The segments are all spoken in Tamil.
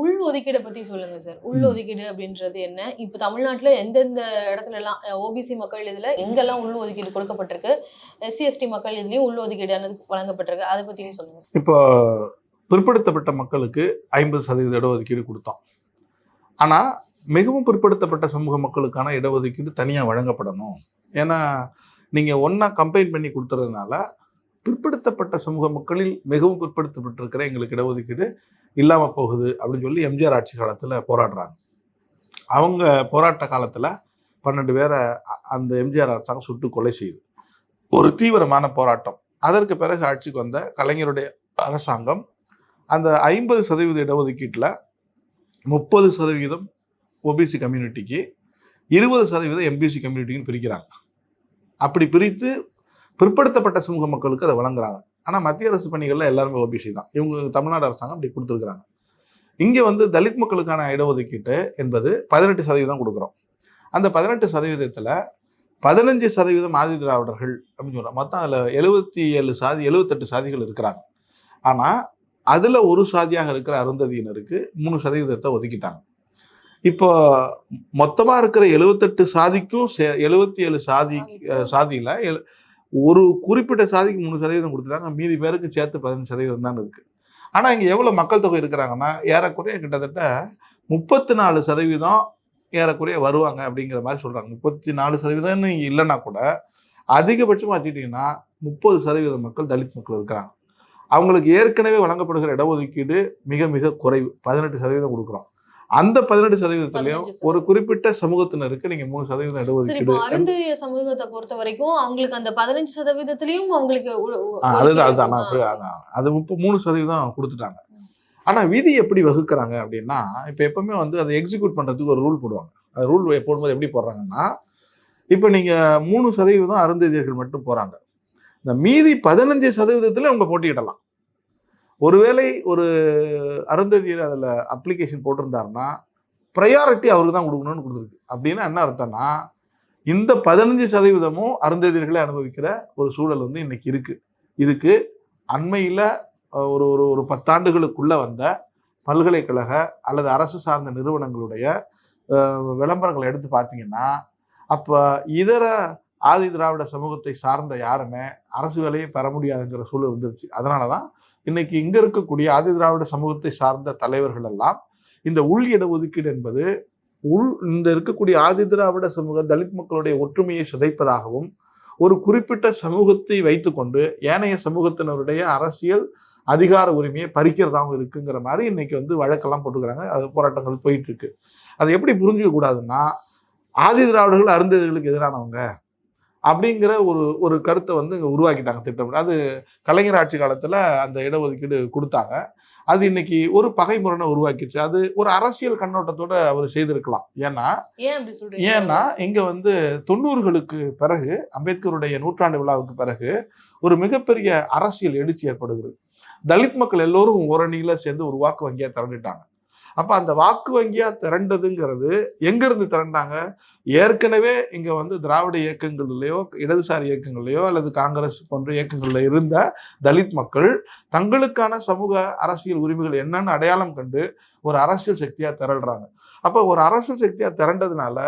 உள் ஒதுக்கீடை பத்தி சொல்லுங்க சார். உள் ஒதுக்கீடு அப்படின்றது என்ன? இப்போ தமிழ்நாட்டுல எந்தெந்த இடத்துல எல்லாம் ஓபிசி மக்கள் இதுல எங்கெல்லாம் உள் ஒதுக்கீடு கொடுக்கப்பட்டிருக்கு எஸ்சி எஸ்டி மக்கள் இதுலயும் உள் ஒதுக்கீடானது வழங்கப்பட்டிருக்கு. அதை பத்தியும் சொல்லுங்க சார். இப்போ பிற்படுத்தப்பட்ட மக்களுக்கு ஐம்பது சதவீத இடஒதுக்கீடு கொடுத்தோம். ஆனால் மிகவும் பிற்படுத்தப்பட்ட சமூக மக்களுக்கான இடஒதுக்கீடு தனியாக வழங்கப்படணும். ஏன்னா நீங்கள் ஒன்றா கம்பைன் பண்ணி கொடுத்துறதுனால பிற்படுத்தப்பட்ட சமூக மக்களில் மிகவும் பிற்படுத்தப்பட்டிருக்கிற எங்களுக்கு இடஒதுக்கீடு இல்லாமல் போகுது அப்படின்னு சொல்லி எம்ஜிஆர் ஆட்சி காலத்தில் போராடுறாங்க. அவங்க போராட்ட காலத்தில் பன்னெண்டு பேரை அந்த எம்ஜிஆர் அரசாங்கம் சுட்டு கொலை செய்யுது. ஒரு தீவிரமான போராட்டம். அதற்கு பிறகு ஆட்சிக்கு வந்த கலைஞருடைய அரசாங்கம் அந்த ஐம்பது சதவீத இடஒதுக்கீட்டில் முப்பது சதவீதம் ஓபிசி கம்யூனிட்டிக்கு இருபது சதவீதம் எம்பிசி கம்யூனிட்டின்னு பிரிக்கிறாங்க. அப்படி பிரித்து பிற்படுத்தப்பட்ட சமூக மக்களுக்கு அதை வழங்குறாங்க. ஆனால் மத்திய அரசு பணிகளில் எல்லாருமே ஓபிசி தான். இவங்க தமிழ்நாடு அரசாங்கம் அப்படி கொடுத்துருக்குறாங்க. இங்கே வந்து தலித் மக்களுக்கான இடஒதுக்கீட்டு என்பது பதினெட்டு சதவீதம் கொடுக்குறோம். அந்த பதினெட்டு சதவீதத்தில் பதினஞ்சு சதவீதம் ஆதி திராவிடர்கள் அப்படின்னு சொல்கிறோம் மொத்தம் அதில் எழுபத்தி ஏழு சாதி எழுபத்தெட்டு சாதிகள் இருக்கிறாங்க. ஆனால் அதில் ஒரு சாதியாக இருக்கிற அருந்ததியினருக்கு மூணு சதவீதத்தை ஒதுக்கிட்டாங்க. இப்போ மொத்தமாக இருக்கிற எழுபத்தெட்டு சாதிக்கும் சே- எழுபத்தி ஏழு சாதி சாதியில ஒரு குறிப்பிட்ட சாதிக்கு மூணு சதவீதம் கொடுத்துட்டாங்க. மீதி பேருக்கு சேர்த்து பதினஞ்சு சதவீதம் தான் இருக்குது ஆனால் இங்கே எவ்வளோ மக்கள் தொகை இருக்கிறாங்கன்னா ஏறக்குறைய கிட்டத்தட்ட முப்பத்தி நாலு சதவீதம் ஏறக்குறைய வருவாங்க அப்படிங்கிற மாதிரி சொல்கிறாங்க முப்பத்தி நாலு சதவீதம்னு இங்கே இல்லைன்னா கூட அதிகபட்சமாக வச்சுக்கிட்டிங்கன்னா முப்பது சதவீத மக்கள் தலித் மக்கள் இருக்கிறாங்க. அவங்களுக்கு ஏற்கனவே வழங்கப்படுகிற இடஒதுக்கீடு மிக மிக குறைவு. பதினெட்டு சதவீதம் கொடுக்குறோம். அந்த பதினெட்டு சதவீதத்திலையும் 15 ஒரு குறிப்பிட்ட சமூகத்தினருக்கு நீங்க மூணு சதவீதம் இடஒதுக்கீடு இப்போ அருந்ததிய சமூகத்தை பொறுத்த வரைக்கும் அவங்களுக்கு அந்த பதினஞ்சு சதவீதத்திலயும் அவங்களுக்கு அதுதான். அதுதான். அது முப்ப மூணு சதவீதம் கொடுத்துட்டாங்க. ஆனா விதி எப்படி வகுக்கிறாங்க அப்படின்னா இப்ப எப்பவுமே வந்து அதை எக்ஸிக்யூட் பண்றதுக்கு ஒரு ரூல் போடுவாங்க. அது ரூல் போடும்போது எப்படி போடுறாங்கன்னா இப்ப நீங்க மூணு சதவீதம் அருந்ததியர்கள் மட்டும் போறாங்க. இந்த மீதி பதினஞ்சு சதவீதத்துல அவங்க போட்டியிடலாம். ஒருவேளை ஒரு அருந்ததியர் அதில் அப்ளிகேஷன் போட்டிருந்தாருன்னா ப்ரையாரிட்டி அவருக்கு தான் கொடுக்கணும்னு கொடுத்துருக்கு. அப்படின்னா என்ன அர்த்தம்னா இந்த பதினஞ்சு சதவீதமும் அருந்ததியர்களை அனுபவிக்கிற ஒரு சூழல் வந்து இன்னைக்கு இருக்குது இதுக்கு அண்மையில் ஒரு ஒரு ஒரு பத்தாண்டுகளுக்குள்ளே வந்த பல்கலைக்கழக அல்லது அரசு சார்ந்த நிறுவனங்களுடைய விளம்பரங்களை எடுத்து பார்த்தீங்கன்னா அப்போ இதர ஆதி திராவிட சமூகத்தை சார்ந்த யாருமே அரசு வேலையை பெற முடியாதுங்கிற சூழல் வந்துருச்சு. அதனால தான் இன்னைக்கு இங்க இருக்கக்கூடிய ஆதி திராவிட சமூகத்தை சார்ந்த தலைவர்கள் எல்லாம் இந்த உள் இடஒதுக்கீடு என்பது உள் இந்த இருக்கக்கூடிய ஆதி திராவிட சமூக தலித் மக்களுடைய ஒற்றுமையை சிதைப்பதாகவும் ஒரு குறிப்பிட்ட சமூகத்தை வைத்துக்கொண்டு ஏனைய சமூகத்தினருடைய அரசியல் அதிகார உரிமையை பறிக்கிறதாகவும் இருக்குங்கிற மாதிரி இன்னைக்கு வந்து வழக்கெல்லாம் போட்டுக்கிறாங்க. அது போராட்டங்கள் போயிட்டு இருக்கு. அதை எப்படி புரிஞ்சுக்க கூடாதுன்னா ஆதி திராவிடர்கள் அருந்ததிகளுக்கு எதிரானவங்க. அப்படிங்கிற ஒரு ஒரு கருத்தை வந்து இங்க உருவாக்கிட்டாங்க திட்டம் அது கலைஞர் ஆட்சி காலத்துல அந்த இடஒதுக்கீடு கொடுத்தாங்க. அது இன்னைக்கு ஒரு பகைமுரணை உருவாக்கிடுச்சு அது ஒரு அரசியல் கண்ணோட்டத்தோட அவர் செய்திருக்கலாம். ஏன்னா ஏன்னா இங்க வந்து தொண்ணூறுகளுக்கு பிறகு அம்பேத்கருடைய நூற்றாண்டு விழாவுக்கு பிறகு ஒரு மிகப்பெரிய அரசியல் எழுச்சி ஏற்படுகிறது. தலித் மக்கள் எல்லோரும் ஓரணியில சேர்ந்து ஒரு வாக்கு வங்கியா திரண்டுட்டாங்க. அப்போ அந்த வாக்கு வங்கியாக திரண்டதுங்கிறது எங்கேருந்து திரண்டாங்க? ஏற்கனவே இங்கே வந்து திராவிட இயக்கங்கள்லையோ இடதுசாரி இயக்கங்கள்லையோ அல்லது காங்கிரஸ் போன்ற இயக்கங்களில் இருந்த தலித் மக்கள் தங்களுக்கான சமூக அரசியல் உரிமைகள் என்னன்னு அடையாளம் கண்டு ஒரு அரசியல் சக்தியாக திரள்றாங்க. அப்போ ஒரு அரசியல் சக்தியாக திரண்டதுனால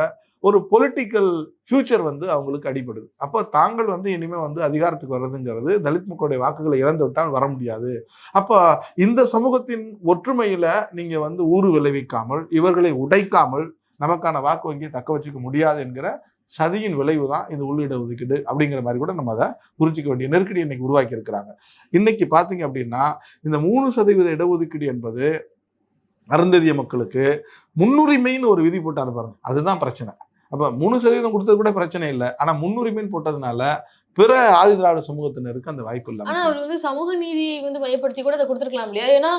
ஒரு பொலிட்டிக்கல் ஃபியூச்சர் வந்து அவங்களுக்கு அடிபடுது. அப்போ தாங்கள் வந்து இனிமேல் வந்து அதிகாரத்துக்கு வர்றதுங்கிறது தலித் மக்களுடைய வாக்குகளை இழந்து விட்டால் வர முடியாது. அப்போ இந்த சமூகத்தின் ஒற்றுமையில் நீங்கள் வந்து ஊறு விளைவிக்காமல் இவர்களை உடைக்காமல் நமக்கான வாக்கு வங்கியை தக்க வச்சுக்க முடியாது என்கிற சதியின் விளைவு தான் இந்த உள்ளிட ஒதுக்கீடு அப்படிங்கிற மாதிரி கூட நம்ம அதை புரிஞ்சிக்க வேண்டிய நெருக்கடி இன்னைக்கு உருவாக்கி இருக்கிறாங்க. இன்னைக்கு பார்த்தீங்க அப்படின்னா இந்த மூணு சதவீத இடஒதுக்கீடு என்பது அருந்ததிய மக்களுக்கு முன்னுரிமைன்னு ஒரு விதி போட்டு அனுப்புறாங்க. அதுதான் பிரச்சனை. அப்ப மூணு சதவீதம் கொடுத்தது கூட பிரச்சனை இல்லை. ஆனா முன்னுரிமைன்னு போட்டதுனால பிற ஆதி திராவிட சமூகத்தினருக்கு அந்த வாய்ப்பு ஆனா இல்லை அவர் வந்து சமூக நீதியை வந்து மையப்படுத்தி கூட அதை கொடுத்திருக்கலாம் இல்லையா? ஏன்னா?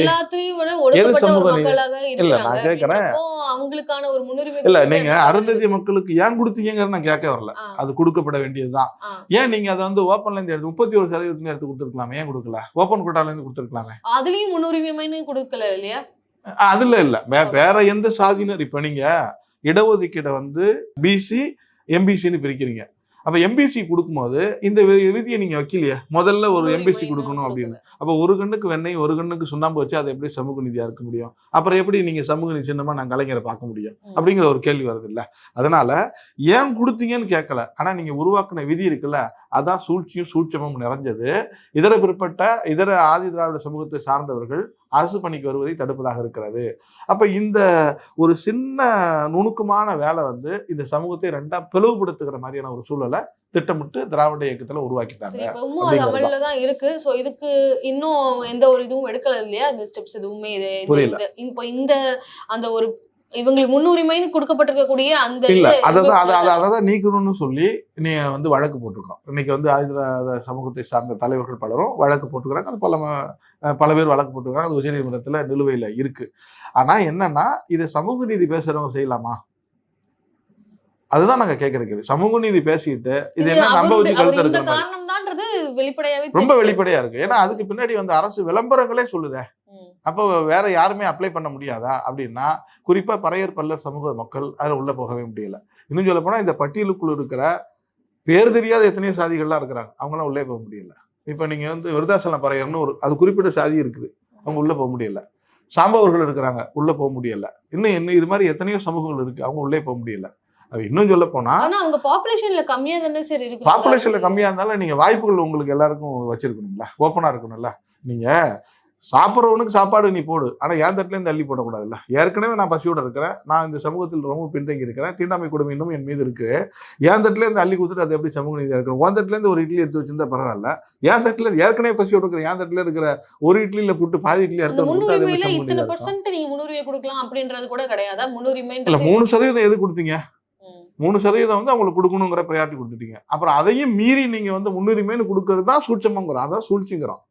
எல்லாத்தையும் விட ஒடுக்கப்பட்ட ஒரு? மக்களாக அவங்களுக்கான ஒரு முன்னுரிமை இல்ல நீங்க இருக்கு. மக்களுக்கு ஏன் கொடுத்தீங்கிறத நான் கேட்க வரல. அது கொடுக்கப்பட வேண்டியதுதான். ஏன் நீங்க அதை வந்து ஓப்பன்ல இருந்து எடுத்து முப்பத்தி ஒரு சதவீதத்துல எடுத்து கொடுத்துருக்கலாம்? ஏன் கொடுக்கல? ஓப்பன் கோட்டால இருந்து கொடுத்துருக்கலாமே? அதுலயும் முன்னுரிமைன்னு கொடுக்கல இல்லையா? அதுல இல்ல. வேற எந்த சாதியினர் இப்ப நீங்க இடஒதுக்கீடை வந்து பிசி எம்பிசின்னு பிரிக்கிறீங்க. அப்ப எம்பிசி கொடுக்கும்போது இந்த விதியை நீங்க வைக்கலையே? முதல்ல ஒரு எம்பிசி கொடுக்கணும் அப்படின்னு. அப்ப ஒரு கண்ணுக்கு வெண்ணெய் ஒரு கண்ணுக்கு சுண்ணாம்பு வச்சு அது எப்படி சமூக நீதியா இருக்க முடியும்? அப்புறம் எப்படி நீங்க சமூக நீதி சின்னமா நான் கலைஞரை பார்க்க முடியும். அப்படிங்கிற ஒரு கேள்வி வருது இல்ல அதனால ஏன் கொடுத்தீங்கன்னு கேட்கல. ஆனா நீங்க உருவாக்குன விதி இருக்குல்ல அதான் சூழ்ச்சியும் சூட்சமும் நிறைஞ்சது. இதர பிற்பட்ட இதர ஆதி திராவிட சமூகத்தை சார்ந்தவர்கள் அரசு பணிக்கு வருவதை தடுப்பதாக இருக்கிறது. அப்ப இந்த ஒரு சின்ன நுணுக்கமான வேலை வந்து இந்த சமூகத்தை ரெண்டா பிளவுபடுத்துகிற மாதிரியான ஒரு சூழலை திட்டமிட்டு திராவிட இயக்கத்துல உருவாக்கிட்டாங்க இப்பவும் அது அமல்ல தான் இருக்கு. சோ இதுக்கு இன்னும் எந்த ஒரு இதுவும் எடுக்கல இல்லையா? இந்த ஸ்டெப்ஸ் எதுவுமே இது இப்போ இந்த அந்த ஒரு இவங்களுக்கு முன்னுரிமைன்னு கொடுக்கப்பட்டிருக்கக்கூடிய அந்த இல்ல அதான் அதை அதை தான் நீக்கணும்னு சொல்லி நீ வந்து வழக்கு போட்டிருக்கிறோம் இன்னைக்கு வந்து ஆயுத சமூகத்தை சார்ந்த தலைவர்கள் பலரும் வழக்கு போட்டுக்கிறாங்க அது பல பல பேர் வழக்கு போட்டுக்கிறாங்க அது உச்சநீதிமன்றத்துல நிலுவையில இருக்கு. ஆனா என்னன்னா இது சமூக நீதி பேசுறவங்க செய்யலாமா? அதுதான் நாங்க கேட்கிற கேள்வி. சமூக நீதி பேசிட்டு இது என்ன அவருடைய- வச்சு கழுத்து இருக்கிற மாதிரி? ரொம்ப. வெளிப்படையா இருக்கு. ஏன்னா அதுக்கு பின்னாடி வந்து அரசு விளம்பரங்களே சொல்லுதே. அப்போ வேற யாருமே அப்ளை பண்ண முடியாதா? அப்படின்னா குறிப்பா பறையர் பல்லர் சமூக மக்கள் அதுல உள்ள போகவே முடியல. இன்னும் சொல்ல போனா இந்த பட்டியலுக்குள்ள இருக்கிற பேர் தெரியாத எத்தனையோ சாதிகள்லாம் இருக்கிறாங்க. அவங்களாம் உள்ளே போக முடியல. இப்போ நீங்க வந்து விருதாசலம் பறையர்னு ஒரு அது குறிப்பிட்ட சாதி இருக்குது. அவங்க உள்ள போக முடியல. சாம்பவர்கள் இருக்கிறாங்க உள்ள போக முடியல. இன்னும் இன்னும் இது மாதிரி எத்தனையோ சமூகங்கள் இருக்கு அவங்க உள்ளே போக முடியல. அது இன்னும் சொல்ல போனா ஆனா அவங்க பாப்புலேஷன்ல கம்மியா தானே சார் இருக்கு. பாப்புலேஷன்ல கம்மியா இருந்தாலும் நீங்க வாய்ப்புகள் உங்களுக்கு எல்லாருக்கும் வச்சிருக்கணும்ல ஓப்பனா இருக்கணும்ல. நீங்க சாப்பிட்றவனுக்கு சாப்பாடு நீ போடு. ஆனா என் தட்டுல இருந்து அள்ளி போடக்கூடாதுல்ல. ஏற்கனவே நான் பசியோட இருக்கிறேன். நான் இந்த சமூகத்தில் ரொம்ப பின்தங்கி இருக்கிறேன். தீண்டாமை கொடுமை இன்னும் என் மீது இருக்கு. என் தட்டுல இருந்து அள்ளி கொடுத்துட்டு அது எப்படி சமூக நீதியா இருக்கணும்? உன் தட்டுல இருந்து ஒரு இட்லி எடுத்து வச்சிருந்தா பரவாயில்ல. என் தட்டுல இருந்து ஏற்கனவே பசியோட இருக்கிற என் தட்டுல இருக்கிற ஒரு இட்லியில புட்டு பாதி இட்லி எடுத்து கொடுத்தா அது எப்படி முன்னுரிமையில சமூக இத்தனை நீதியா இருக்கும். பர்சன்ட் நீங்க முன்னுரிமை கொடுக்கலாம் அப்படின்றது கூட கிடையாதா. இல்ல முன்னுரிமைன்றது மூணு சதவீதம் எது கொடுத்தீங்க. மூணு சதவீதம் வந்து அவங்களுக்கு கொடுக்கணுங்கிற ப்ரையாரிட்டி கொடுத்துட்டீங்க. அப்புறம் அதையும் மீறி நீங்க வந்து முன்னுரிமைன்னு கொடுக்கறது தான் சூட்சமங்கிறோம். அதான் சூழ்ச்சிங்கிறோம்.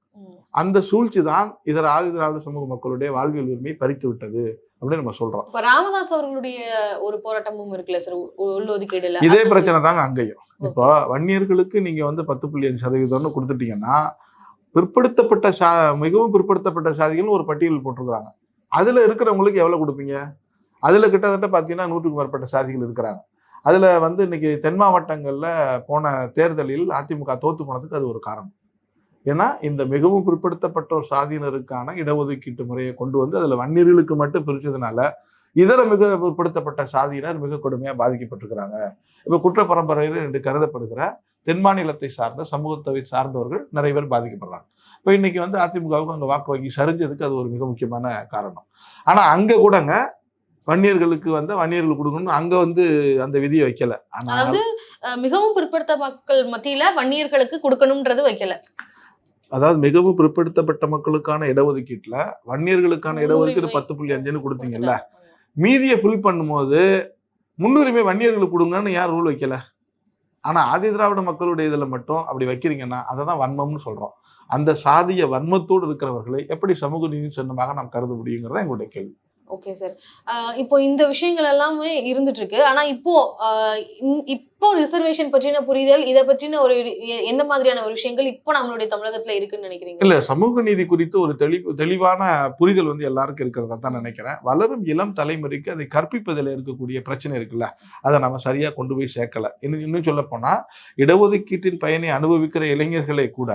அந்த சூழ்ச்சி தான் இதர ஆதி திராவிட சமூக மக்களுடைய வாழ்வியல் உரிமையை பறித்து விட்டது அப்படின்னு நம்ம சொல்றோம். இப்ப ராமதாஸ் அவர்களுடைய ஒரு போராட்டமும் இருக்குல்ல சார்? உள்ளொதுக்கீடுல இதே பிரச்சனை தாங்க அங்கேயும். இப்போ வன்னியர்களுக்கு நீங்க வந்து பத்து புள்ளி அஞ்சு சதவீதம்னு கொடுத்துட்டீங்கன்னா பிற்படுத்தப்பட்ட சா மிகவும் பிற்படுத்தப்பட்ட சாதிகள்னு ஒரு பட்டியல் போட்டிருக்கிறாங்க. அதுல இருக்கிறவங்களுக்கு எவ்வளவு கொடுப்பீங்க? அதுல கிட்டத்தட்ட பார்த்தீங்கன்னா நூற்றுக்கு மேற்பட்ட சாதிகள் இருக்கிறாங்க. அதுல வந்து இன்னைக்கு தென் மாவட்டங்கள்ல போன தேர்தலில் அதிமுக தோத்து போனதுக்கு அது ஒரு காரணம். ஏன்னா இந்த மிகவும் பிற்படுத்தப்பட்டோர் சாதியினருக்கான இடஒதுக்கீட்டு முறையை கொண்டு வந்து அதுல வன்னியர்களுக்கு மட்டும் பிரிச்சதுனால இதர மிக பிற்படுத்தப்பட்ட சாதியினர் மிக கொடுமையா பாதிக்கப்பட்டிருக்கிறாங்க. இப்ப குற்ற பரம்பரையில் என்று கருதப்படுகிற தென் மாநிலத்தை சார்ந்த சமூகத்தை சார்ந்தவர்கள் நிறைய பேர் பாதிக்கப்படுறாங்க. இப்போ இன்னைக்கு வந்து அதிமுகவுக்கு அங்கே வாக்கு வங்கி சரிஞ்சதுக்கு அது ஒரு மிக முக்கியமான காரணம். ஆனா அங்க கூடங்க வன்னியர்களுக்கு வந்து வன்னியர்கள் கொடுக்கணும்னு அங்க வந்து அந்த விதியை வைக்கல. அதாவது மிகவும் பிற்படுத்த மக்கள் மத்தியில வன்னியர்களுக்கு கொடுக்கணும்ன்றது வைக்கல. அதாவது மிகவும் பிற்படுத்தப்பட்ட மக்களுக்கான இடஒதுக்கீட்டுல வன்னியர்களுக்கான இடஒதுக்கீடு பத்து புள்ளி அஞ்சுன்னு கொடுத்தீங்கல்ல. மீதியை ஃபில் பண்ணும்போது முன்னுரிமை வன்னியர்களுக்கு கொடுங்கன்னு யார் ரூல் வைக்கல? ஆனா ஆதி திராவிட மக்களுடைய இதுல மட்டும் அப்படி வைக்கிறீங்கன்னா அதை தான் வன்மம்னு சொல்றோம். அந்த சாதிய வன்மத்தோடு இருக்கிறவர்களை எப்படி சமூக நீதி சின்னமாக நாம் கருத முடியுங்கிறதா எங்களுடைய கேள்வி. ஓகே சார் இப்போ இந்த விஷயங்கள் எல்லாமே இருந்துட்டு இருக்கு ஆனா இப்போ இப்போ ரிசர்வேஷன் பற்றின புரிதல் இதை பற்றின ஒரு எந்த மாதிரியான ஒரு விஷயங்கள் இப்போ நம்மளுடைய தமிழகத்துல இருக்குன்னு நினைக்கிறீங்க? இல்ல சமூக நீதி குறித்து ஒரு தெளிவு தெளிவான புரிதல் வந்து எல்லாருக்கும் இருக்கிறதா தான் நினைக்கிறேன். வளரும் இளம் தலைமுறைக்கு அதை கற்பிப்பதில் இருக்கக்கூடிய பிரச்சனை இருக்குல்ல அதை நம்ம சரியா கொண்டு போய் சேர்க்கல. இன்னும் இன்னும் சொல்ல போனா இடஒதுக்கீட்டின் பயனை அனுபவிக்கிற இளைஞர்களை கூட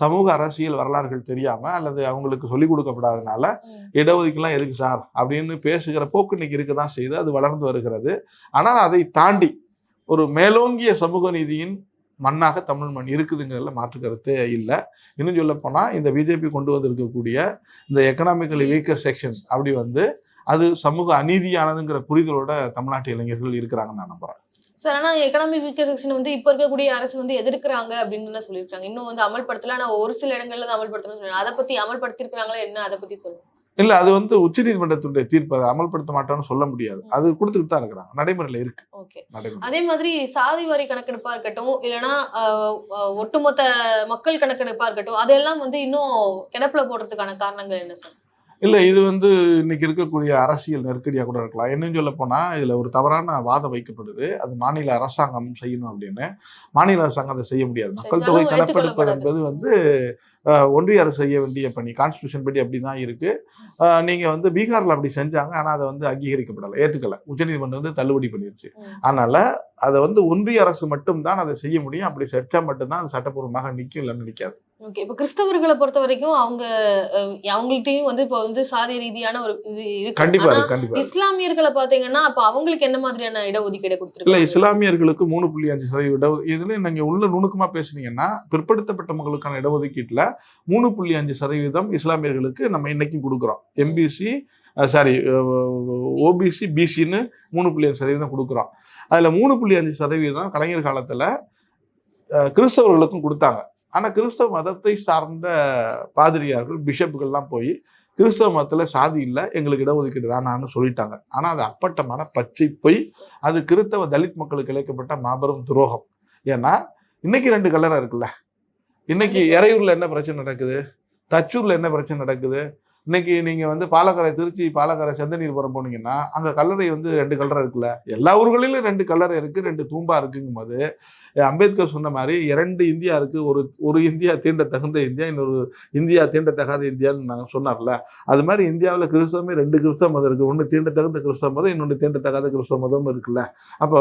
சமூக அரசியல் வரலாறுகள் தெரியாம அல்லது அவங்களுக்கு சொல்லிக் கொடுக்கப்படாதனால ம். இடஒதுக்கீடுலாம் எதுக்கு சார்? அப்படின்னு பேசுகிற போக்கு இன்னைக்கு இருக்க தான் செய்து அது வளர்ந்து வருகிறது. ஆனால் அதை தாண்டி ஒரு மேலோங்கிய சமூக நீதியின் மண்ணாக தமிழ் மண் இருக்குதுங்கிறதுல மாற்று கருத்தே இல்லை. இன்னும் சொல்ல போனா இந்த பிஜேபி கொண்டு வந்திருக்கக்கூடிய இந்த எக்கனாமிக்கலி வீக்கர் செக்ஷன்ஸ் அப்படி வந்து அது சமூக அநீதியானதுங்கிற புரிதலோட தமிழ்நாட்டு இளைஞர்கள் இருக்கிறாங்கன்னு நான் நம்புறேன். சார் ஆனா எக்கனாமிக் வீக்கர் செக்ஷன் வந்து இப்ப இருக்கக்கூடிய அரசு வந்து எதிர்க்கிறாங்க அப்படின்னு சொல்லியிருக்காங்க. இன்னும் வந்து அமல்படுத்தல ஆனா ஒரு சில இடங்கள்ல தான் அமல்படுத்தணும்னு சொல்றாங்க. அதை பத்தி அமல்படுத்திருக்காங்களா என்ன? அதை பத்தி சொல்லுங்க. இல்ல அது வந்து உச்சநீதிமன்றத்துடைய தீர்ப்பை. அதை அமல்படுத்த மாட்டோம்னு சொல்ல முடியாது. அது கொடுத்துட்டு தான் இருக்கிறாங்க. நடைமுறையில் இருக்கு. ஓகே. அதே மாதிரி சாதி வாரி கணக்கெடுப்பா இருக்கட்டும் இல்லைன்னா ஒட்டுமொத்த மக்கள் கணக்கெடுப்பா இருக்கட்டும் அதெல்லாம் வந்து இன்னும் கிடப்புல போடுறதுக்கான காரணங்கள் என்ன சார் இல்ல இது வந்து இன்னைக்கு இருக்கக்கூடிய அரசியல் நெருக்கடியா கூட இருக்கலாம். என்னன்னு சொல்ல போனா இதுல ஒரு தவறான வாதம் வைக்கப்படுது. அது மாநில அரசாங்கம் செய்யணும் அப்படின்னு. மாநில அரசாங்கம் அதை செய்ய முடியாது. மக்கள் தொகை கணக்கெடுப்பு. என்பது வந்து ஒன்றிய அரசு செய்ய வேண்டிய பணி. கான்ஸ்டியூஷன் படி அப்படி தான் இருக்கு. அஹ், நீங்க வந்து பீகார்ல அப்படி செஞ்சாங்க. ஆனா அதை வந்து அங்கீகரிக்கப்படலை. ஏற்றுக்கல உச்சநீதிமன்றம் வந்து தள்ளுபடி பண்ணிருச்சு. அதனால அதை வந்து ஒன்றிய அரசு மட்டும்தான் அதை செய்ய முடியும். அப்படி செஞ்சா மட்டும்தான் அது சட்டப்பூர்வமாக நிற்கும் இல்லைன்னு நிற்காது ஓகே இப்போ கிறிஸ்தவர்களை பொறுத்த வரைக்கும் அவங்க அவங்கள்ட்டயும் வந்து இப்போ வந்து சாதி ரீதியான ஒரு இது இருக்கு. கண்டிப்பா. இஸ்லாமியர்களை பாத்தீங்கன்னா அப்ப அவங்களுக்கு என்ன மாதிரியான இடஒதுக்கீடு இல்ல கொடுத்துருக்காங்க இஸ்லாமியர்களுக்கு மூணு புள்ளி அஞ்சு சதவீத இட இதுல நீங்க உள்ள நுணுக்கமா பேசுனீங்கன்னா பிற்படுத்தப்பட்ட மக்களுக்கான இடஒதுக்கீட்டுல மூணு புள்ளி அஞ்சு சதவீதம் இஸ்லாமியர்களுக்கு நம்ம இன்னைக்கும் கொடுக்குறோம். எம்பிசி சாரி ஓபிசி பிசின்னு மூணு புள்ளி அஞ்சு சதவீதம் கொடுக்குறோம். அதுல மூணு புள்ளி அஞ்சு சதவீதம் கலைஞர் காலத்துல கிறிஸ்தவர்களுக்கும் கொடுத்தாங்க. ஆனா கிறிஸ்தவ மதத்தை சார்ந்த பாதிரியார்கள் பிஷப்புகள்லாம் போய் கிறிஸ்தவ மதத்துல சாதி இல்லை எங்களுக்கு இடஒதுக்கீடு வேணாம்னு சொல்லிட்டாங்க. ஆனா அது அப்பட்டமான பச்சை பொய். அது கிறிஸ்தவ தலித் மக்களுக்கு இழைக்கப்பட்ட மாபெரும் துரோகம். ஏன்னா இன்னைக்கு ரெண்டு கல்லறை இருக்குல்ல. இன்னைக்கு. எறையூர்ல என்ன பிரச்சனை நடக்குது? தச்சூர்ல என்ன பிரச்சனை நடக்குது? இன்னைக்கு நீங்கள் வந்து பாலக்கரை திருச்சி பாலக்கரை செந்தநீர்புரம் போனீங்கன்னா அங்கே கல்லறை வந்து ரெண்டு கல்லறை இருக்குல்ல. எல்லா ஊர்களிலும் ரெண்டு கல்லறை இருக்குது ரெண்டு தூம்பா இருக்குங்கும் போது அம்பேத்கர் சொன்ன மாதிரி இரண்டு இந்தியா இருக்குது ஒரு ஒரு இந்தியா தீண்ட தகுந்த இந்தியா இன்னொரு இந்தியா தீண்டத்தகாத இந்தியான்னு நாங்கள் சொன்னார்ல. அது மாதிரி இந்தியாவில் கிறிஸ்தவமே ரெண்டு கிறிஸ்தவ மதம் இருக்குது ஒன்று தீண்டத்தகுந்த கிறிஸ்தவ மதம் இன்னொன்று தீண்டத்தகாத கிறிஸ்தவ மதம் இருக்குல்ல. அப்போ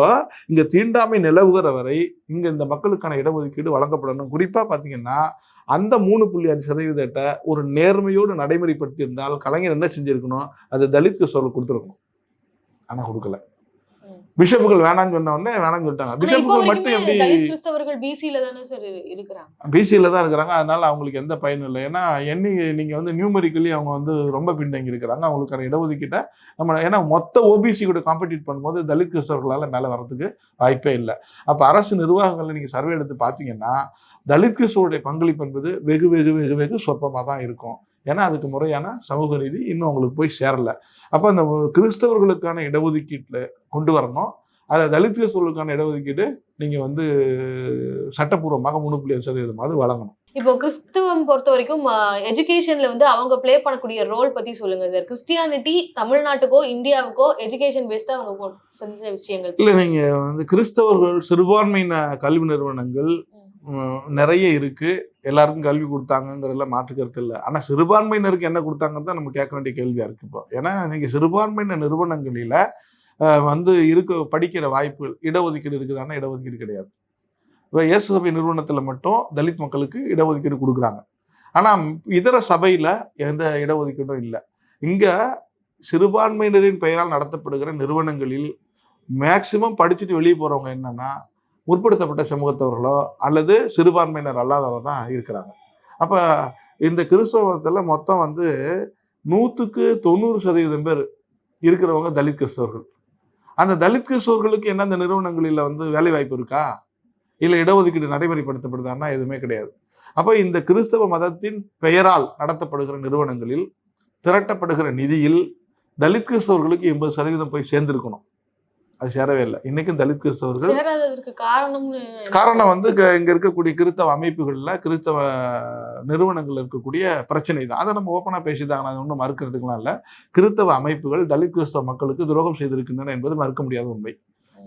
இங்கே தீண்டாமை நிலவுகிற வரை இங்கே இந்த மக்களுக்கான இடஒதுக்கீடு வழங்கப்படணும். குறிப்பாக பார்த்தீங்கன்னா அந்த மூணு புள்ளி அஞ்சு சதவீதத்தை ஒரு நேர்மையோடு நடைமுறைப்படுத்தி இருந்தால் கலைஞர் என்ன செஞ்சிருக்கணும்? அது தலித் கிறிஸ்தவர்களுக்கு கொடுத்துருக்கணும். ஆனா கொடுக்கல. பிஷப்புகள் வேணாம்னு சொன்ன உடனே வேணாம்னு சொல்லிட்டாங்க. பிஷப்புகள் மட்டும் எப்படி கிறிஸ்தவர்கள் பிசில தானே சார் இருக்கிறாங்க. பிசியில் தான் இருக்கிறாங்க. அதனால அவங்களுக்கு எந்த பயனும் இல்லை. ஏன்னா எண்ணி நீங்கள் வந்து நியூமரிக்கலி அவங்க வந்து ரொம்ப பின்தங்கி இருக்கிறாங்க. அவங்களுக்கான இடஒதுக்கீட்டை நம்ம ஏன்னா மொத்த ஓபிசி கூட காம்படிட் பண்ணும்போது தலித் கிறிஸ்தவர்களால் மேலே வரதுக்கு வாய்ப்பே இல்லை. அப்போ அரசு நிர்வாகங்களில் நீங்கள் சர்வே எடுத்து பார்த்தீங்கன்னா தலித் கிறிஸ்தவருடைய பங்களிப்பு என்பது வெகு வெகு வெகு வெகு சொற்பமாக தான் இருக்கும். ஏன்னா அதுக்கு முறையான சமூக நீதி இன்னும் அவங்களுக்கு போய் சேரல. அப்போ அந்த கிறிஸ்தவர்களுக்கான இடஒதுக்கீட்டில் கொண்டு வரணும். அதில் தலித் கிறிஸ்தவர்களுக்கான இடஒதுக்கீடு நீங்கள் வந்து சட்டப்பூர்வமாக மூணு புள்ளி சதவீதமாவது வழங்கணும். இப்போ கிறிஸ்துவம் பொறுத்த வரைக்கும் எஜுகேஷன்ல வந்து அவங்க ப்ளே பண்ணக்கூடிய ரோல் பத்தி சொல்லுங்க சார் கிறிஸ்டியானிட்டி தமிழ்நாட்டுக்கோ இந்தியாவுக்கோ எஜுகேஷன் பேஸ்டா அவங்க செஞ்ச விஷயங்கள். இல்லை நீங்கள் வந்து கிறிஸ்தவர்கள் சிறுபான்மையின கல்வி நிறுவனங்கள் நிறைய இருக்குது எல்லாருக்கும் கல்வி கொடுத்தாங்கங்கிறதுல மாற்று கருத்து இல்லை. ஆனால் சிறுபான்மையினருக்கு என்ன கொடுத்தாங்கன்னு தான் நம்ம கேட்க வேண்டிய கேள்வியாக இருக்குது இப்போ. ஏன்னா நீங்கள் சிறுபான்மையின நிறுவனங்களில் வந்து இருக்க படிக்கிற வாய்ப்புகள் இடஒதுக்கீடு இருக்குதானா இடஒதுக்கீடு கிடையாது. இப்போ இயேசு சபை நிறுவனத்தில் மட்டும் தலித் மக்களுக்கு இடஒதுக்கீடு கொடுக்குறாங்க. ஆனால் இதர சபையில் எந்த இடஒதுக்கீடும் இல்லை. இங்கே சிறுபான்மையினரின் பெயரால் நடத்தப்படுகிற நிறுவனங்களில் மேக்சிமம் படிச்சுட்டு வெளியே போகிறவங்க என்னென்னா முற்படுத்தப்பட்ட சமூகத்தவர்களோ அல்லது சிறுபான்மையினர் அல்லாதவர்கள் தான் இருக்கிறாங்க. அப்போ இந்த கிறிஸ்தவத்தில் மொத்தம் வந்து நூற்றுக்கு தொண்ணூறு சதவீதம் பேர் இருக்கிறவங்க தலித் கிறிஸ்தவர்கள். அந்த தலித் கிறிஸ்தவர்களுக்கு என்ன அந்த நிறுவனங்களில் வந்து வேலை வாய்ப்பு இருக்கா? இல்லை இடஒதுக்கீடு நடைமுறைப்படுத்தப்படுதான்னா எதுவுமே கிடையாது. அப்போ இந்த கிறிஸ்தவ மதத்தின் பெயரால் நடத்தப்படுகிற நிறுவனங்களில் திரட்டப்படுகிற நிதியில் தலித் கிறிஸ்தவர்களுக்கு எண்பது சதவீதம் போய் சேர்ந்திருக்கணும். அது சேரவே இல்லை. இன்னைக்கும் தலித் கிறிஸ்தவர்கள்? காரணம் வந்து இங்க இருக்கக்கூடிய கிறிஸ்தவ அமைப்புகள்ல கிறிஸ்தவ நிறுவனங்கள்ல இருக்கக்கூடிய பிரச்சனை தான். அதை நம்ம ஓப்பனா பேசிதாங்க அது ஒன்றும் மறுக்கிறதுக்கெல்லாம் இல்லை. கிறிஸ்தவ அமைப்புகள் தலித் கிறிஸ்தவ மக்களுக்கு துரோகம் செய்திருக்கின்றன என்பது மறுக்க முடியாத உண்மை.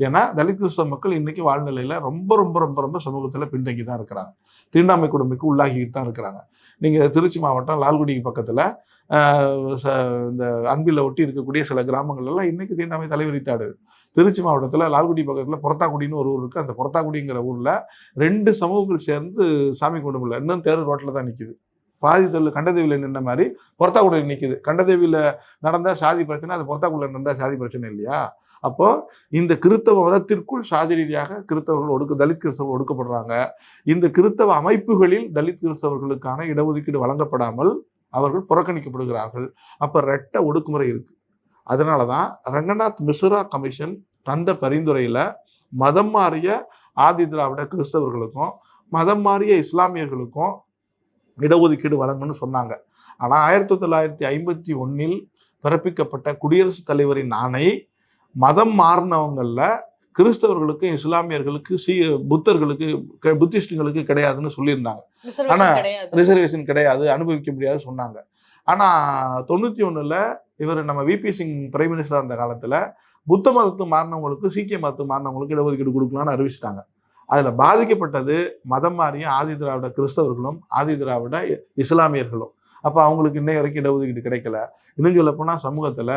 ஏன்னா தலித் கிறிஸ்தவ மக்கள் இன்னைக்கு வாழ்நிலையில ரொம்ப ரொம்ப ரொம்ப ரொம்ப சமூகத்துல பின்தங்கி தான் இருக்கிறாங்க. தீண்டாமை கொடுமைக்கு உள்ளாகிட்டு தான் இருக்கிறாங்க. நீங்க திருச்சி மாவட்டம் லால்குடிக்கு பக்கத்துல இந்த அன்பில் ஒட்டி இருக்கக்கூடிய சில கிராமங்கள் எல்லாம் இன்னைக்கு தீண்டாமை தலைவிரித்தாடு. திருச்சி மாவட்டத்தில் லால்குடி பக்கத்தில் பொறத்தாக்குடின்னு ஒரு ஊர் இருக்குது அந்த பொறத்தாக்குடிங்கிற ஊரில் ரெண்டு சமூகங்கள் சேர்ந்து சாமி கும்பிட இன்னும் தேர் ரோட்டில் தான் நிற்கிது பாதி தொழில் கண்டதேவியில் நின்ன மாதிரி புறத்தாக்குடியில் நிற்கிது கண்டதேவியில் நடந்தால் சாதி பிரச்சனை அது பொறத்தாக்குடியில் நடந்தால் சாதி பிரச்சனை இல்லையா? அப்போ இந்த கிறித்தவ மதத்திற்குள் சாதி ரீதியாக கிறித்தவர்கள் ஒடுக்க தலித் கிறிஸ்தவர்கள் ஒடுக்கப்படுறாங்க. இந்த கிறித்தவ அமைப்புகளில் தலித் கிறிஸ்தவர்களுக்கான இடஒதுக்கீடு வழங்கப்படாமல் அவர்கள் புறக்கணிக்கப்படுகிறார்கள். அப்போ ரெட்ட ஒடுக்குமுறை இருக்குது அதனால தான் ரங்கநாத் மிஸ்ரா கமிஷன் தந்த பரிந்துரையில் மதம் மாறிய ஆதி திராவிட கிறிஸ்தவர்களுக்கும் மதம் மாறிய இஸ்லாமியர்களுக்கும் இடஒதுக்கீடு வழங்கணும்னு சொன்னாங்க. ஆனால் ஆயிரத்தி தொள்ளாயிரத்தி ஐம்பத்தி ஒன்றில் பிறப்பிக்கப்பட்ட குடியரசுத் தலைவரின் ஆணை மதம் மாறினவங்களில் கிறிஸ்தவர்களுக்கு இஸ்லாமியர்களுக்கு சி புத்தர்களுக்கு புத்திஸ்டுங்களுக்கு கிடையாதுன்னு சொல்லியிருந்தாங்க. Reservation ஆனா, கிடையாது. ரிசர்வேஷன் கிடையாது அனுபவிக்க முடியாது சொன்னாங்க. ஆனால் தொண்ணூற்றி ஒன்றில் இவர் நம்ம விபி சிங் பிரைம் மினிஸ்டராக இருந்த காலத்தில் புத்த மதத்துக்கு மாறினவங்களுக்கு சீக்கிய மதத்துக்கு மாறினவங்களுக்கு இடஒதுக்கீடு கொடுக்கலாம்னு அறிவிச்சிட்டாங்க. அதில் பாதிக்கப்பட்டது மதம் மாறிய ஆதி திராவிட கிறிஸ்தவர்களும் ஆதி திராவிட இஸ்லாமியர்களும். அப்போ அவங்களுக்கு இன்னை வரைக்கும் இடஒதுக்கீடு கிடைக்கல. இன்னும் சொல்ல போனால் சமூகத்தில்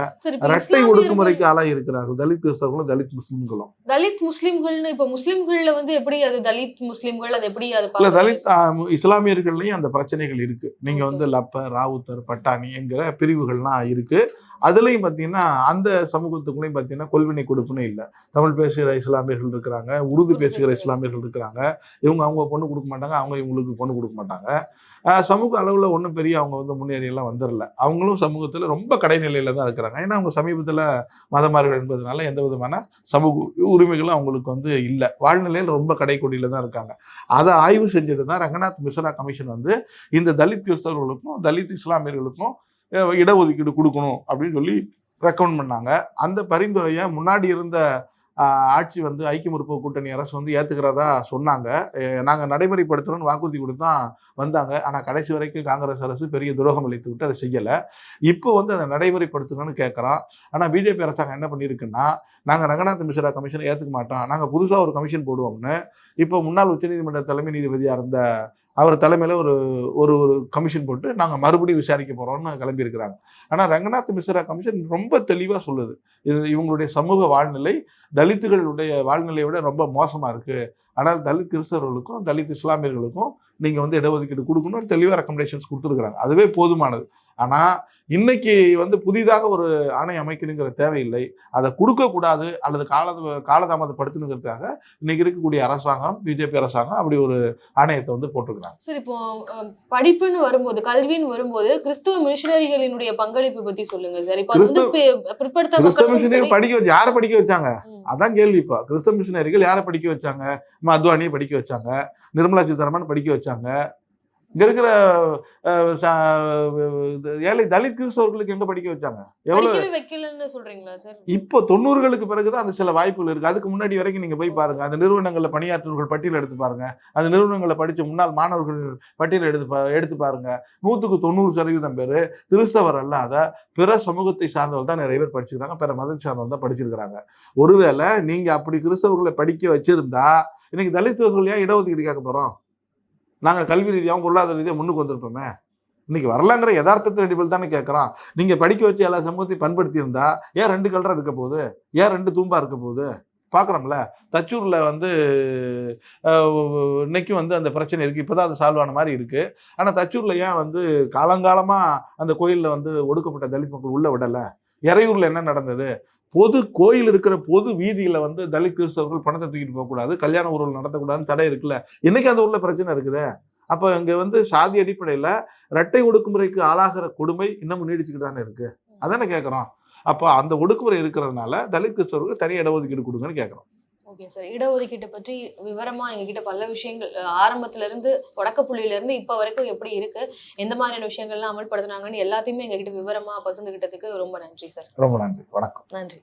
இரட்டை ஒடுக்குமுறைக்கு ஆளாகி இருக்கிறார்கள் தலித் கிறிஸ்தவர்களும் தலித் முஸ்லிம்களும். தலித் முஸ்லிம்கள்னு இப்ப முஸ்லிம்கள்ல வந்து எப்படி அது தலித் முஸ்லிம்கள் அது எப்படி அது இல்ல? தலித் இஸ்லாமியர்கள்லயும் அந்த பிரச்சனைகள் இருக்கு. நீங்க. வந்து லப்ப ராவுத்தர் பட்டாணி என்கிற பிரிவுகள்லாம் இருக்கு. அதுலயும் பாத்தீங்கன்னா அந்த சமூகத்துக்குள்ளேயும் பாத்தீங்கன்னா கொள்வினை கொடுப்புன்னு இல்லை. தமிழ் பேசுகிற இஸ்லாமியர்கள் இருக்கிறாங்க உருது பேசுகிற இஸ்லாமியர்கள் இருக்கிறாங்க. இவங்க அவங்க பொண்ணு கொடுக்க மாட்டாங்க அவங்க இவங்களுக்கு பொண்ணு கொடுக்க மாட்டாங்க. சமூக அளவில் ஒன்றும் பெரிய அவங்க வந்து முன்னேறியெல்லாம் வந்துடல அவங்களும் சமூகத்தில் ரொம்ப கடைநிலையில் தான் இருக்கிறாங்க. ஏன்னா அவங்க சமீபத்தில் மதமார்கள் என்பதனால எந்த விதமான சமூக உரிமைகளும் அவங்களுக்கு வந்து இல்லை. வாழ்நிலையில் ரொம்ப கடைக்கொடியில் தான் இருக்காங்க. அதை ஆய்வு செஞ்சது தான் ரங்கநாத் மிஸ்ரா கமிஷன் வந்து இந்த தலித் கிறிஸ்தவர்களுக்கும் தலித் இஸ்லாமியர்களுக்கும் இடஒதுக்கீடு கொடுக்கணும் அப்படின்னு சொல்லி ரெக்கமெண்ட் பண்ணாங்க. அந்த பரிந்துரையை முன்னாடி இருந்த ஆட்சி வந்து ஐக்கிய முற்போக்கு கூட்டணி அரசு வந்து ஏத்துக்கிறதா சொன்னாங்க. நாங்கள் நாங்க வாக்குறுதி கொடுத்து தான் வந்தாங்க. ஆனால் கடைசி வரைக்கும் காங்கிரஸ் அரசு பெரிய துரோகம் அளித்து விட்டு அதை செய்யலை. இப்போ வந்து அதை நடைமுறைப்படுத்தணும்னு கேட்குறோம் ஆனால் பிஜேபி அரசாங்கம் என்ன பண்ணியிருக்குன்னா நாங்கள் ரங்கநாத் மிஸ்ரா கமிஷனை ஏற்றுக்க மாட்டோம். நாங்கள் புதுசாக ஒரு கமிஷன் போடுவோம்னு. இப்போ முன்னாள் உச்சநீதிமன்ற தலைமை நீதிபதியாக இருந்த அவர் தலைமையில் ஒரு ஒரு ஒரு கமிஷன் போட்டு நாங்கள் மறுபடியும் விசாரிக்க போகிறோம்னு கிளம்பியிருக்கிறாங்க. ஆனால் ரங்கநாத் மிஸ்ரா கமிஷன் ரொம்ப தெளிவாக சொல்லுது. இது இவங்களுடைய சமூக வாழ்நிலை தலித்துகளுடைய வாழ்நிலையை விட ரொம்ப மோசமாக இருக்குது ஆனால் தலித் கிறிஸ்தவர்களுக்கும் தலித் இஸ்லாமியர்களுக்கும் நீங்கள் வந்து இடஒதுக்கீடு கொடுக்கணும்னு தெளிவாக ரெக்கமெண்டேஷன்ஸ் கொடுத்துருக்குறாங்க. அதுவே போதுமானது. ஆனா இன்னைக்கு வந்து புதிதாக ஒரு ஆணை அமைக்கணுங்கிற தேவையில்லை. அதை கொடுக்க கூடாது அல்லது கால காலதாமதப்படுத்தணுங்கிறதுக்காக இன்னைக்கு இருக்கக்கூடிய அரசாங்கம் பிஜேபி அரசாங்கம் அப்படி ஒரு ஆணையத்தை வந்து போட்டிருக்கிறாங்க. சரி இப்போ படிப்புன்னு வரும்போது கல்வின்னு வரும்போது கிறிஸ்துவ மிஷினரிகளினுடைய பங்களிப்பு பத்தி சொல்லுங்க சார். இப்போ வந்து பிற்படுத்த கிறிஸ்தவ மிஷினரி படிக்க வச்சு யாரை படிக்க வச்சாங்க? அதான் கேள்வி இப்போ. கிறிஸ்தவ மிஷினரிகள் யாரை படிக்க வச்சாங்க? நம்ம அத்வானியை படிக்க வச்சாங்க. நிர்மலா சீதாராமன் படிக்க வச்சாங்க. இங்க இருக்கிற ஏழை தலித் கிறிஸ்தவர்களுக்கு எங்க படிக்க வச்சாங்க? சார்? இப்போ தொண்ணூறுகளுக்கு பிறகுதான் அந்த சில வாய்ப்புகள் இருக்கு. அதுக்கு முன்னாடி வரைக்கும் நீங்க போய் பாருங்க. அந்த நிறுவனங்கள்ல பணியாற்றவர்கள் பட்டியல் எடுத்து பாருங்க. அந்த நிறுவனங்கள்ல படிச்ச முன்னாள் மாணவர்கள் பட்டியல் எடுத்து பா- எடுத்து பாருங்க. நூத்துக்கு தொண்ணூறு சதவீதம் பேர் கிறிஸ்தவர் அல்லாத பிற சமூகத்தை சார்ந்தவர் தான் நிறைய பேர் படிச்சிருக்காங்க. பிற மதத்தை சார்ந்தவர் தான் படிச்சிருக்கிறாங்க. ஒருவேளை நீங்க அப்படி கிறிஸ்தவர்களை படிக்க வச்சிருந்தா இன்னைக்கு தலித்துவர்கள் ஏன் இடஒதுக்கீடு கேட்க போறோம்? நாங்கள் கல்வி ரீதியாகவும் பொருளாதார ரீதியாக முன்னுக்கு வந்திருப்போமே. இன்னைக்கு வரலாங்கிற யதார்த்தத்தை அடிப்படையில் தானே கேட்குறோம். நீங்கள் படிக்க வச்சு எல்லா சமூகத்தையும் பயன்படுத்தியிருந்தா ஏன் ரெண்டு கலராக இருக்க போகுது? ஏன் ரெண்டு தூம்பா இருக்க போகுது? பார்க்குறோம்ல. தச்சூரில் வந்து அஹ், இன்னைக்கும் வந்து அந்த பிரச்சனை இருக்குது இப்போ தான் அது சால்வ் ஆன மாதிரி இருக்கு. ஆனால் தச்சூரில் ஏன் வந்து காலங்காலமாக அந்த கோயிலில் வந்து ஒடுக்கப்பட்ட தலித் மக்கள் உள்ளே விடலை? இறையூரில் என்ன நடந்தது? பொது கோயில் இருக்கிற பொது வீதியில் வந்து தலித் கிறிஸ்தவர்கள் பணத்தை தூக்கிட்டு போகக்கூடாது கல்யாண ஊர்வலம் நடத்தக்கூடாதுன்னு தடை இருக்குல்ல. இன்னைக்கு அந்த ஊரில் பிரச்சனை இருக்குதே? அப்போ இங்கே வந்து சாதி அடிப்படையில் இரட்டை ஒடுக்குமுறைக்கு ஆளாகிற கொடுமை இன்னமும் நீடிச்சுக்கிட்டு தானே இருக்குது அதானே கேட்குறோம் அப்போ அந்த ஒடுக்குமுறை இருக்கிறதுனால தலித் கிறிஸ்தவர்களுக்கு தனி இடஒதுக்கீடு கொடுங்கன்னு கேட்குறோம் ஓகே சார் இடஒதுக்கீட்டை பற்றி விவரமா எங்ககிட்ட பல விஷயங்கள் ஆரம்பத்துல இருந்து தொடக்க புள்ளியில இருந்து இப்ப வரைக்கும் எப்படி இருக்கு எந்த மாதிரியான விஷயங்கள்லாம் அமல்படுத்துனாங்கன்னு எல்லாத்தையுமே எங்ககிட்ட விவரமா பகிர்ந்துகிட்டதுக்கு ரொம்ப நன்றி சார் ரொம்ப நன்றி. வணக்கம். நன்றி.